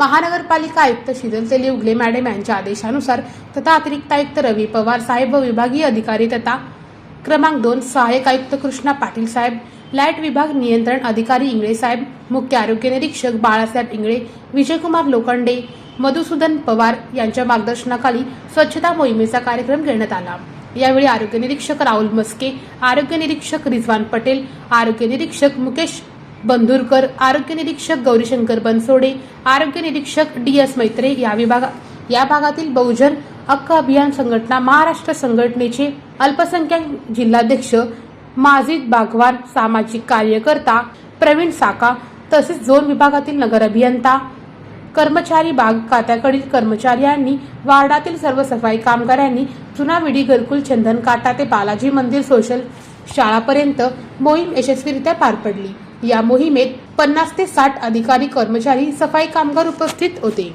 महानगरपालिका आयुक्त शीतल तेली उगले मॅडम यांच्या आदेशानुसार तथा अतिरिक्त आयुक्त रवी पवार साहेब व विभागीय अधिकारी तथा क्रमांक दोन सहाय्यक आयुक्त कृष्णा पाटील साहेब लाइट विभाग नियंत्रण अधिकारी इंगळे साहेब मुख्य आरोग्य निरीक्षक बाळासाहेब इंगळे विजयकुमार लोखंडे मधुसूदन पवार यांच्या मार्गदर्शनाखाली स्वच्छता मोहिमेचा कार्यक्रम घेण्यात आला. यावेळी आरोग्य निरीक्षक राहुल मस्के आरोग्य निरीक्षक रिझवान पटेल आरोग्य निरीक्षक मुकेश बंधुरकर आरोग्य निरीक्षक गौरीशंकर बनसोडे आरोग्य निरीक्षक डी एस मैत्रे या विभागा या भागातील बहुजन हक्क अभियान संघटना महाराष्ट्र संघटनेचे अल्पसंख्याक जिल्हाध्यक्ष माजिद बागवान सामाजिक कार्यकर्ता प्रवीण साका तसेच झोन विभागातील नगर अभियंता कर्मचारी बाग खात्याकडील कर्मचाऱ्यांनी वार्डातील सर्व सफाई कामगारांनी जुना विडी घरकुल चंदन काटा ते बालाजी मंदिर सोशल शाळापर्यंत मोहीम यशस्वीरित्या पार पडली. या मोहिमेत पन्नास ते साठ अधिकारी कर्मचारी सफाई कामगार उपस्थित होते.